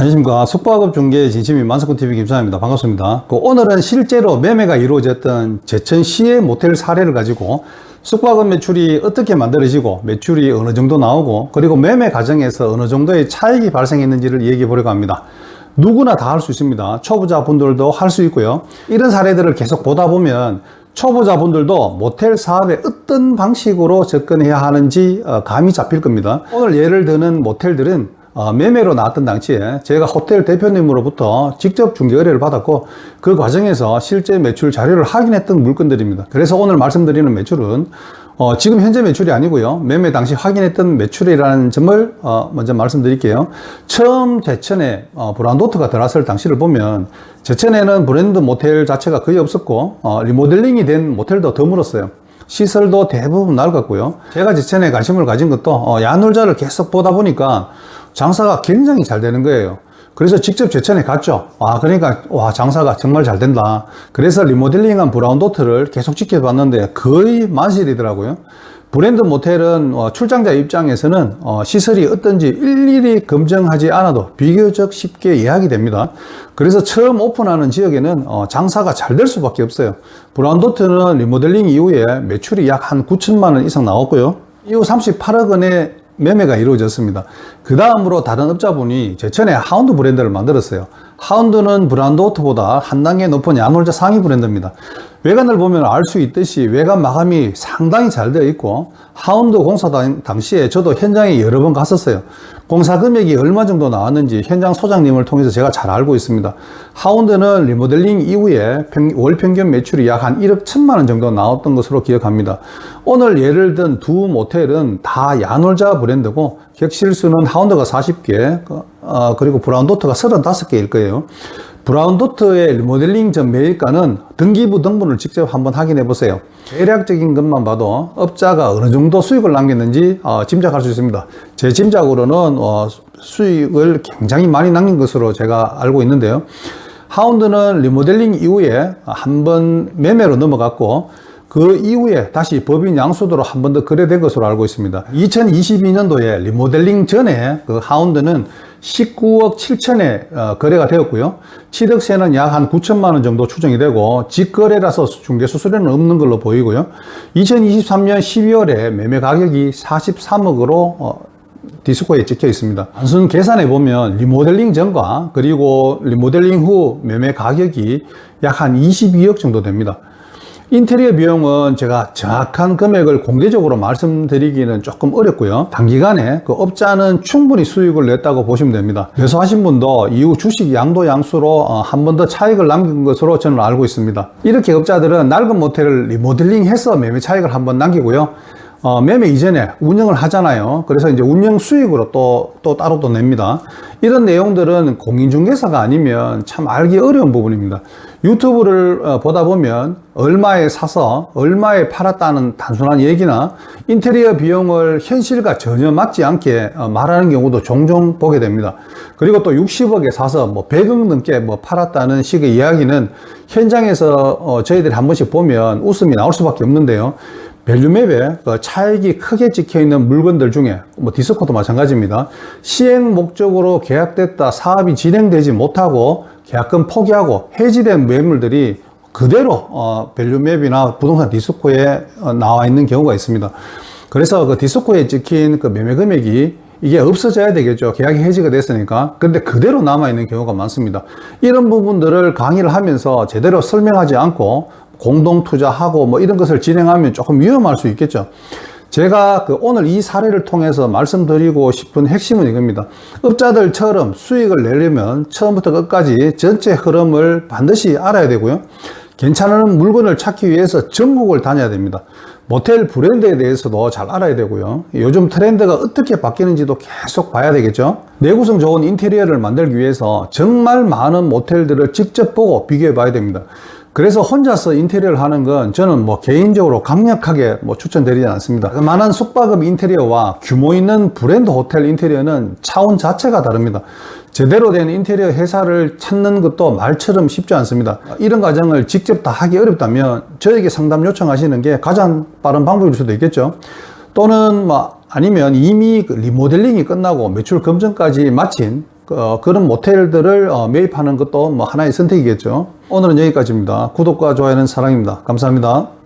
안녕하십니까. 숙박업 중개 진심인 만석구TV 김사입니다. 반갑습니다. 그 오늘은 실제로 매매가 이루어졌던 제천시의 모텔 사례를 가지고 숙박업 매출이 어떻게 만들어지고 매출이 어느 정도 나오고 그리고 매매 과정에서 어느 정도의 차익이 발생했는지를 얘기해 보려고 합니다. 누구나 다 할 수 있습니다. 초보자분들도 할 수 있고요. 이런 사례들을 계속 보다 보면 초보자분들도 모텔 사업에 어떤 방식으로 접근해야 하는지 어, 감이 잡힐 겁니다. 오늘 예를 드는 모텔들은 어, 매매로 나왔던 당시에 제가 호텔 대표님으로부터 직접 중개 의뢰를 받았고 그 과정에서 실제 매출 자료를 확인했던 물건들입니다. 그래서 오늘 말씀드리는 매출은 어, 지금 현재 매출이 아니고요. 매매 당시 확인했던 매출이라는 점을 어, 먼저 말씀드릴게요. 처음 제천에 어, 브라운도트가 들어왔을 당시를 보면 제천에는 브랜드 모텔 자체가 거의 없었고 어, 리모델링이 된 모텔도 드물었어요. 시설도 대부분 낡았고요. 제가 제천에 관심을 가진 것도 어, 야놀자를 계속 보다 보니까 장사가 굉장히 잘 되는 거예요. 그래서 직접 제천에 갔죠. 아, 그러니까, 와, 장사가 정말 잘 된다. 그래서 리모델링한 브라운 도트를 계속 지켜봤는데 거의 만실이더라고요. 브랜드 모텔은 어, 출장자 입장에서는 어, 시설이 어떤지 일일이 검증하지 않아도 비교적 쉽게 예약이 됩니다. 그래서 처음 오픈하는 지역에는 어, 장사가 잘 될 수밖에 없어요. 브라운도트는 리모델링 이후에 매출이 약 한 9천만 원 이상 나왔고요. 이후 38억 원의 매매가 이루어졌습니다. 그 다음으로 다른 업자분이 제천에 하운드 브랜드를 만들었어요. 하운드는 브란도트보다 한 단계 높은 야놀자 상위 브랜드입니다. 외관을 보면 알 수 있듯이 외관 마감이 상당히 잘 되어 있고 하운드 공사 당, 당시에 저도 현장에 여러 번 갔었어요. 공사 금액이 얼마 정도 나왔는지 현장 소장님을 통해서 제가 잘 알고 있습니다. 하운드는 리모델링 이후에 평, 월 평균 매출이 약 한 1억 1천만 원 정도 나왔던 것으로 기억합니다. 오늘 예를 든 두 모텔은 다 야놀자 브랜드고 객실수는 하운드가 40개 어, 그리고 브라운도트가 35개일 거예요. 브라운 도트의 리모델링 전 매입가는 등기부 등본을 직접 한번 확인해 보세요. 대략적인 것만 봐도 업자가 어느 정도 수익을 남겼는지 어, 짐작할 수 있습니다. 제 짐작으로는 어, 수익을 굉장히 많이 남긴 것으로 제가 알고 있는데요. 하운드는 리모델링 이후에 한 번 매매로 넘어갔고 그 이후에 다시 법인 양수도로 한 번 더 거래된 것으로 알고 있습니다. 2022년도에 리모델링 전에 그 하운드는 19억 7천에 어, 거래가 되었고요. 7억세는 약 한 9천만 원 정도 추정이 되고 직거래라서 중개 수수료는 없는 걸로 보이고요. 2023년 12월에 매매 가격이 43억으로 어, 디스코에 찍혀 있습니다. 단순 계산해 보면 리모델링 전과 그리고 리모델링 후 매매 가격이 약 한 22억 정도 됩니다. 인테리어 비용은 제가 정확한 금액을 공개적으로 말씀드리기는 조금 어렵고요. 단기간에 그 업자는 충분히 수익을 냈다고 보시면 됩니다. 매수하신 분도 이후 주식 양도 양수로 어, 한번 더 차익을 남긴 것으로 저는 알고 있습니다. 이렇게 업자들은 낡은 모텔을 리모델링해서 매매 차익을 한 번 남기고요. 어, 매매 이전에 운영을 하잖아요. 그래서 이제 운영 수익으로 또, 또 따로 또 냅니다. 이런 내용들은 공인중개사가 아니면 참 알기 어려운 부분입니다. 유튜브를 어, 보다 보면 얼마에 사서 얼마에 팔았다는 단순한 얘기나 인테리어 비용을 현실과 전혀 맞지 않게 어, 말하는 경우도 종종 보게 됩니다. 그리고 또 60억에 사서 뭐 100억 넘게 뭐 팔았다는 식의 이야기는 현장에서 어, 저희들이 한 번씩 보면 웃음이 나올 수밖에 없는데요. 밸류맵에 그 차익이 크게 찍혀 있는 물건들 중에 뭐 디스코도 마찬가지입니다. 시행 목적으로 계약됐다 사업이 진행되지 못하고 계약금 포기하고 해지된 매물들이 그대로 어, 밸류맵이나 부동산 디스코에 어, 나와 있는 경우가 있습니다. 그래서 그 디스코에 찍힌 그 매매 금액이 이게 없어져야 되겠죠. 계약이 해지가 됐으니까. 근데 그대로 남아있는 경우가 많습니다. 이런 부분들을 강의를 하면서 제대로 설명하지 않고 공동 투자하고 뭐 이런 것을 진행하면 조금 위험할 수 있겠죠. 제가 그 오늘 이 사례를 통해서 말씀드리고 싶은 핵심은 이겁니다. 업자들처럼 수익을 내려면 처음부터 끝까지 전체 흐름을 반드시 알아야 되고요. 괜찮은 물건을 찾기 위해서 전국을 다녀야 됩니다. 모텔 브랜드에 대해서도 잘 알아야 되고요. 요즘 트렌드가 어떻게 바뀌는지도 계속 봐야 되겠죠. 내구성 좋은 인테리어를 만들기 위해서 정말 많은 모텔들을 직접 보고 비교해 봐야 됩니다. 그래서 혼자서 인테리어를 하는 건 저는 뭐 개인적으로 강력하게 뭐 추천드리지 않습니다. 많은 숙박업 인테리어와 규모 있는 브랜드 호텔 인테리어는 차원 자체가 다릅니다. 제대로 된 인테리어 회사를 찾는 것도 말처럼 쉽지 않습니다. 이런 과정을 직접 다 하기 어렵다면 저에게 상담 요청하시는 게 가장 빠른 방법일 수도 있겠죠. 또는 뭐 아니면 이미 그 리모델링이 끝나고 매출 검증까지 마친 어, 그런 모텔들을 어, 매입하는 것도 뭐 하나의 선택이겠죠. 오늘은 여기까지입니다. 구독과 좋아요는 사랑입니다. 감사합니다.